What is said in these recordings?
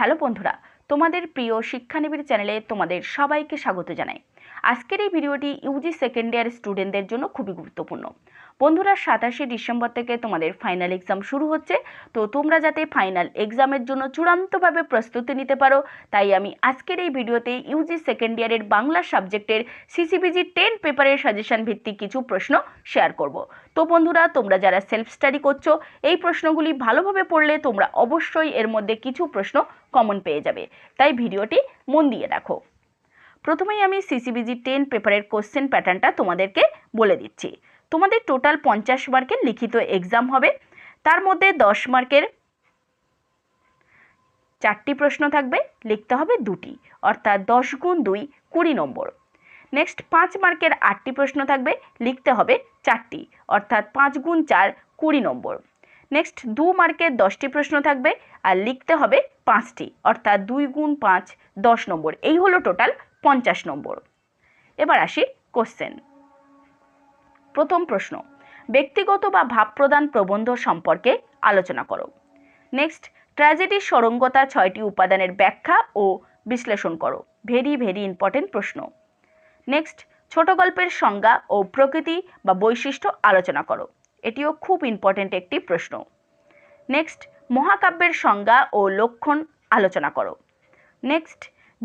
Hello বন্ধুরা তোমাদের প্রিয় শিক্ষানিবিড় চ্যানেলে তোমাদের সবাইকে স্বাগত জানাই। আজকের এই ভিডিওটি ইউজি সেকেন্ড ইয়ার স্টুডেন্টদের জন্য খুবই গুরুত্বপূর্ণ। বন্ধুরা, সাতাশে ডিসেম্বর থেকে তোমাদের ফাইনাল এক্সাম শুরু হচ্ছে। তো তোমরা যাতে ফাইনাল এক্সামের জন্য চূড়ান্তভাবে প্রস্তুতি নিতে পারো, তাই আমি আজকের এই ভিডিওতে ইউজি সেকেন্ড ইয়ারের বাংলা সাবজেক্টের সিসিবিজি টেন পেপারের সাজেশন ভিত্তিক কিছু প্রশ্ন শেয়ার করব। তো বন্ধুরা, তোমরা যারা সেলফ স্টাডি করছ, এই প্রশ্নগুলি ভালোভাবে পড়লে তোমরা অবশ্যই এর মধ্যে কিছু প্রশ্ন কমন পেয়ে যাবে। তাই ভিডিওটি মন দিয়ে রাখো। প্রথমেই আমি সিসিবিজি টেন পেপারের কোশ্চেন প্যাটার্নটা তোমাদেরকে বলে দিচ্ছি। তোমাদের টোটাল পঞ্চাশ মার্কের লিখিত এক্সাম হবে। তার মধ্যে দশ মার্কের চারটি প্রশ্ন থাকবে, লিখতে হবে দুটি, অর্থাৎ দশ গুণ দুই, কুড়ি নম্বর। নেক্সট পাঁচ মার্কের আটটি প্রশ্ন থাকবে, লিখতে হবে চারটি, অর্থাৎ পাঁচ গুণ চার, কুড়ি নম্বর। নেক্সট দু মার্কের দশটি প্রশ্ন থাকবে, আর লিখতে হবে পাঁচটি, অর্থাৎ দুই গুণ পাঁচ, দশ নম্বর। এই হলো টোটাল পঞ্চাশ নম্বর। এবার আসি কোশ্চেন প্রথম প্রশ্ন, ব্যক্তিগত বা ভাবপ্রদান প্রবন্ধ সম্পর্কে আলোচনা করো। নেক্সট ট্র্যাজেডির সরঙ্গতা ছয়টি উপাদানের ব্যাখ্যা ও বিশ্লেষণ করো। ভেরি ভেরি ইম্পর্টেন্ট প্রশ্ন। নেক্সট ছোট গল্পের সংজ্ঞা ও প্রকৃতি বা বৈশিষ্ট্য আলোচনা করো। এটিও খুব ইম্পর্টেন্ট একটি প্রশ্ন। নেক্সট মহাকাব্যের সংজ্ঞা ও লক্ষণ আলোচনা করো। নেক্সট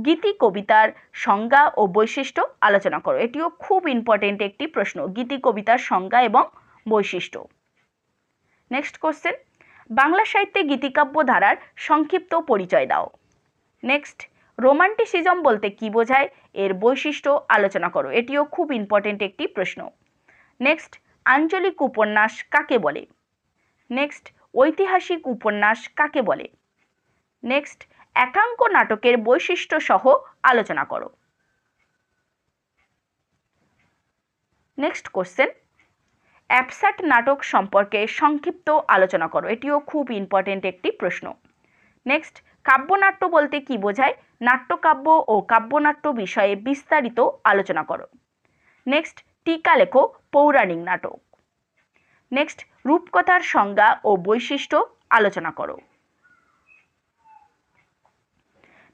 গীতি, কবিতার সংজ্ঞা ও বৈশিষ্ট্য আলোচনা করো। এটিও খুব ইম্পর্টেন্ট একটি প্রশ্ন, গীতি, কবিতার সংজ্ঞা এবং বৈশিষ্ট্য। নেক্সট কোশ্চেন বাংলা সাহিত্যে গীতিকাব্য ধারার সংক্ষিপ্ত পরিচয় দাও। নেক্সট রোমান্টিসিজম বলতে কি বোঝায়? এর বৈশিষ্ট্য আলোচনা করো। এটিও খুব ইম্পর্টেন্ট একটি প্রশ্ন। নেক্সট আঞ্চলিক উপন্যাস কাকে বলে? নেক্সট ঐতিহাসিক উপন্যাস কাকে বলে? নেক্সট একাঙ্ক নাটকের বৈশিষ্ট্য সহ আলোচনা করো। নেক্সট কোশ্চেন অ্যাপসাট নাটক সম্পর্কে সংক্ষিপ্ত আলোচনা করো। এটিও খুব ইম্পর্টেন্ট একটি প্রশ্ন। নেক্সট কাব্যনাট্য বলতে কি বোঝায়? নাট্যকাব্য ও কাব্যনাট্য বিষয়ে বিস্তারিত আলোচনা করো। নেক্সট টিকা লেখো পৌরাণিক নাটক। নেক্সট রূপকথার সংজ্ঞা ও বৈশিষ্ট্য আলোচনা করো।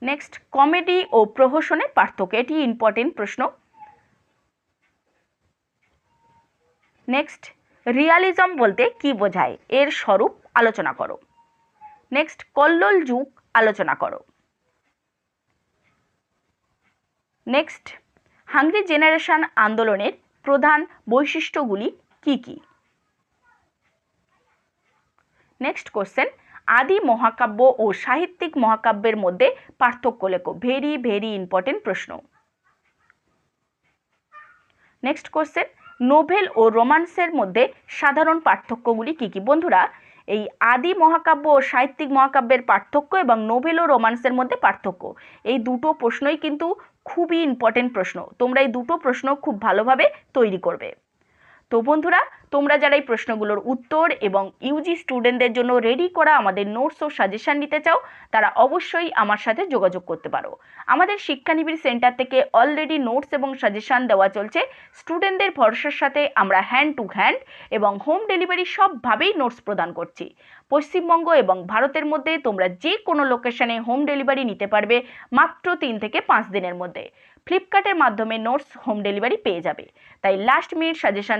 নেক্সট কমেডি ও প্রহসনের পার্থক্য। এটি ইম্পর্টেন্ট প্রশ্ন। নেক্সট রিয়ালিজম বলতে কি বোঝায়? এর স্বরূপ আলোচনা করো। নেক্সট কল্লোল যুগ আলোচনা করো। নেক্সট হাংরি জেনারেশন আন্দোলনের প্রধান বৈশিষ্ট্যগুলি কি কি? নেক্সট কোশ্চেন আদি মহাকাব্য ও সাহিত্যিক মহাকাব্যের মধ্যে পার্থক্য লেখো। ভেরি ভেরি ইম্পর্টেন্ট প্রশ্ন। নেক্সট কোশ্চেন নোভেল ও রোমান্সের মধ্যে সাধারণ পার্থক্যগুলি কী কী? বন্ধুরা, এই আদি মহাকাব্য ও সাহিত্যিক মহাকাব্যের পার্থক্য এবং নোভেল ও রোমান্সের মধ্যে পার্থক্য, এই দুটো প্রশ্নই কিন্তু খুবই ইম্পর্টেন্ট প্রশ্ন। তোমরা এই দুটো প্রশ্ন খুব ভালোভাবে তৈরি করবে। তো বন্ধুরা, তোমরা যারা এই প্রশ্নগুলোর উত্তর এবং ইউজি স্টুডেন্টদের জন্য রেডি করা আমাদের নোটস ও সাজেশান নিতে চাও, তারা অবশ্যই আমার সাথে যোগাযোগ করতে পারো। আমাদের শিক্ষানিবিড় সেন্টার থেকে অলরেডি নোটস এবং সাজেশান দেওয়া চলছে। স্টুডেন্টদের ভরসার সাথে আমরা হ্যান্ড টু হ্যান্ড এবং হোম ডেলিভারি সবভাবেই নোটস প্রদান করছি। পশ্চিমবঙ্গ এবং ভারতের মধ্যে তোমরা যে কোনো লোকেশনে হোম ডেলিভারি নিতে পারবে মাত্র তিন থেকে পাঁচ দিনের মধ্যে। ফ্লিপকার্টের মাধ্যমে নোটস হোম ডেলিভারি পেয়ে যাবে। তাই লাস্ট মিনিট সাজেশন